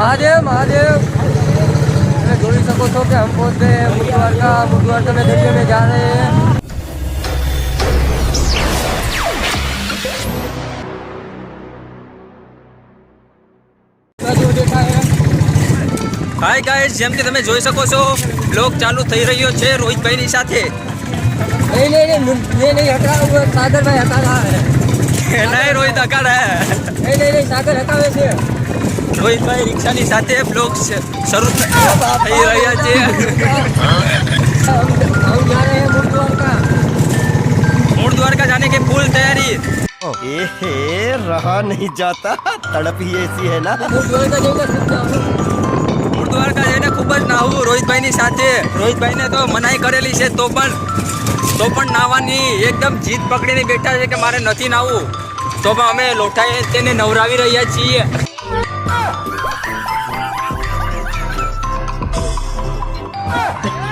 મહાદેવ મહાદેવ તમે જોઈ શકો છો કે હમ પહોંચ ગए बुधवार का बुधवार का नजरिए में હાય ગાઈઝ જેમ કે તમે જોઈ શકો છો બ્લોગ ચાલુ થઈ રહ્યો છે રોહિતભાઈની સાથે નહીં નહીં નહીં નહીં હટાવો સાગરભાઈ હટા નહીં રોહિત હકા રહે નહીં નહીં સાગર હટાવે છે રોહિતભાઈ રિક્ષાની સાથે બ્લોગ શરૂ થઈ રહ્યા છે મૂળ દ્વારકા જાને કે ફૂલ તૈયારી એહે રહા નહીં જાતા તડપ એસી હે ના મૂળ દ્વારકા જઈને ખૂબ જ નાહવું રોહિતભાઈની સાથે રોહિતભાઈને તો મનાઈ કરેલી છે તો પણ તો પણ નાવાની એકદમ જીત પકડીને બેઠા છે કે મારે નથી નાવું તો પણ અમે લોઠાએ તેને નવરાવી રહ્યા છીએ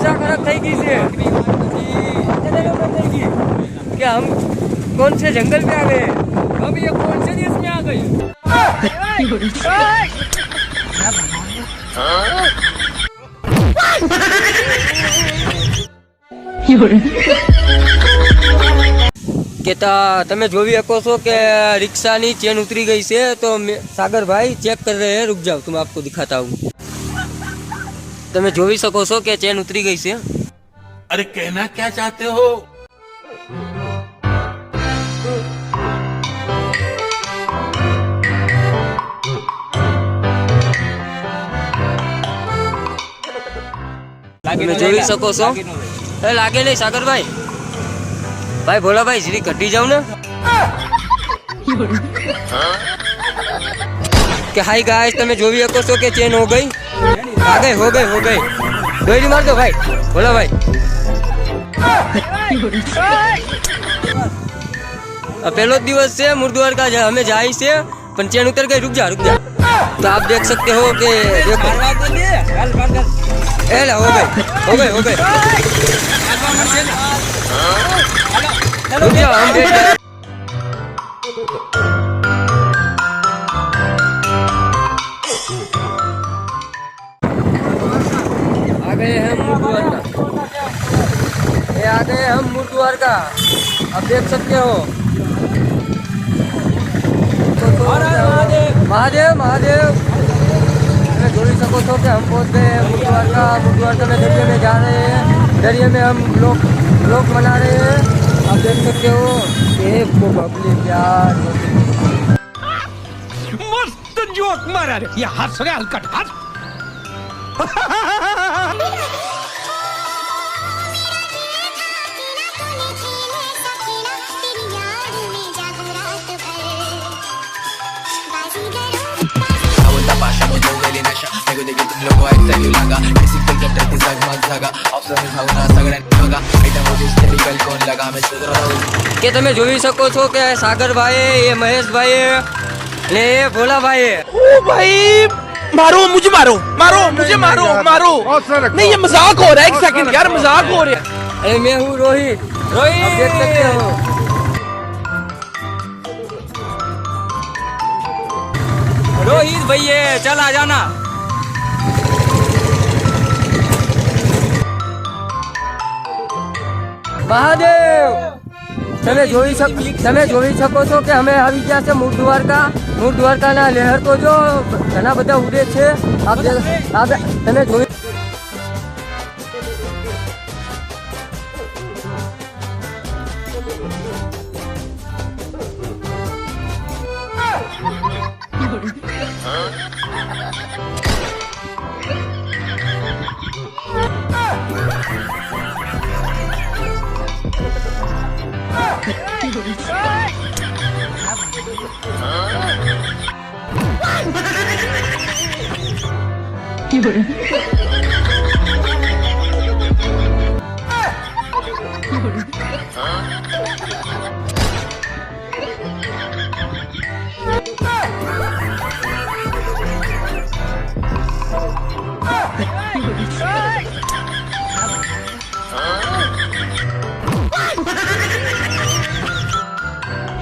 क्या गलत થઈ ગઈ છે કે હમ કонસે જંગલ મે આ ગયે હમ યે કонસે જેસ મે આ ગયે કે ત તમે જોવી એકો છો કે રિક્ષા ની ચેન ઉતરી ગઈ છે તો સાગર ભાઈ ચેક કરી રહે હે रुक जाओ तुम्हे आपको दिखाता हु તમે જોઈ શકો છો કે ચેન ઉતરી ગઈ છે અરે કહેના શું ચાહતે હો તમે જોઈ શકો છો એ લાગે લઈ સાગરભાઈ ભાઈ બોલાભાઈ શ્રી કટી જાવ ને કે હાઈ ગાઈસ તમે જોઈ શકો છો કે ચેન હો ગઈ आ गए हो गए हो गए गोली मार दो भाई बोलो भाई पहले दिवस से मुर्द्वार का जा, हमें जाए से पंचायत उतर गए रुक जा रुक जा तो आप देख सकते हो कि देखो एला हो गए हो गए हो गए रुक गए हैं का ये आ गए हम का अब देख सकते हो तो तो महादेव महादेव जोड़ी सको तो कि हम पहुँच गए हैं का मुर्दुआरका का तो दरिया में जा रहे हैं दरिया में हम लोग लोग मना रहे हैं अब देख सकते हो ये पब्लिक प्यार मस्त जोक मारा रे ये हंस गया हल्का हंस निगेटिव्ह लोक व्हायचा येऊ लागा बेसिक कंटेंट इज जगमग जागा ऑब्झर्वर भावना सगळ्यांनी बघा आयटम होती स्टेरिकल कोण लगा जो भी सको તમે જોઈ શકો છો કે સાગરભાઈ એ મહેશભાઈ ને भोला भाई ओ भाई मारो मुझे मारो मारो मुझे मारो मारो नहीं ये मजाक हो रहा है एक सेकंड यार मजाक हो रहा है अरे मैं हूँ रोहित रोहित रोहित भैया चल आ जाना મહાદેવ તમે જોઈ શકો તમે જોઈ શકો છો કે અમે આવી ગયા છે મૂળ દ્વારકા મૂળ દ્વારકાના લહેર તો જો ઘણા બધા ઉડે છે આપ તમે જોઈ 이불.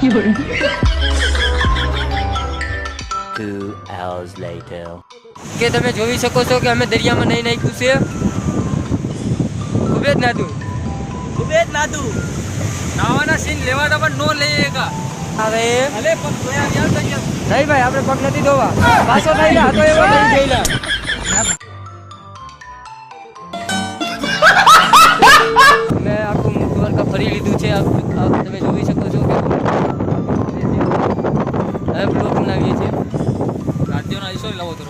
이불. 이불. Two hours later. કે તમે જોઈ શકો છો કે અમે દરિયામાં નહીં નાખ્યું છે ખૂબ જ નાતું ખૂબ જ નાતું નાવાના સીન લેવાતા પણ નો લઈએ કા અરે અલે પગ ધોયા નહીં ભાઈ આપણે પગ નથી ધોવા પાછો થઈને હાથો એવો નહીં થયેલા સોરી લાવો તો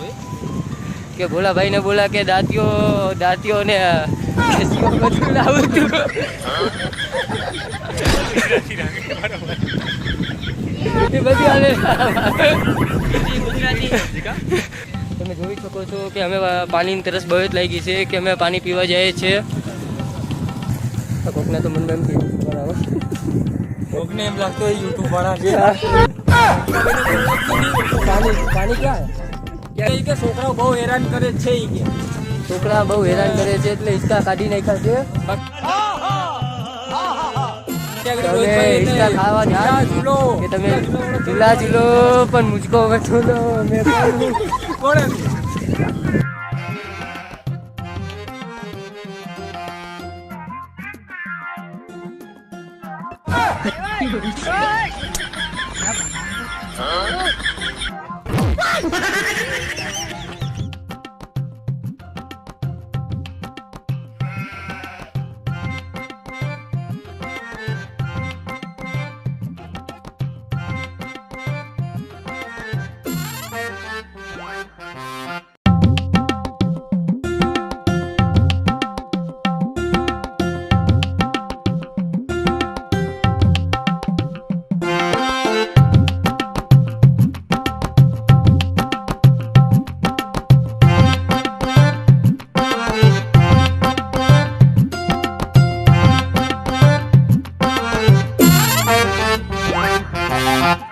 કે ભોલાભાઈ ને બોલા કે દાંતીઓ દાંતીઓ ને તમે જોઈ શકો છો કે અમે પાણીની તરસ બહુ જ લાગી છે કે અમે પાણી પીવા જઈએ છીએ કોકને તો મને એમ કે બરાબર એમ લાગતો યુટ્યુબ વાળા પાણી પાણી ક્યાં કે બહુ હેરાન કરે છે છોકરા બહુ હેરાન કરે છે એટલે હિસ્કા કાઢી નાખ્યા છે તમે ખાવા ધ્યાન તમે જુલા પણ મુજકો હવે છોલો ah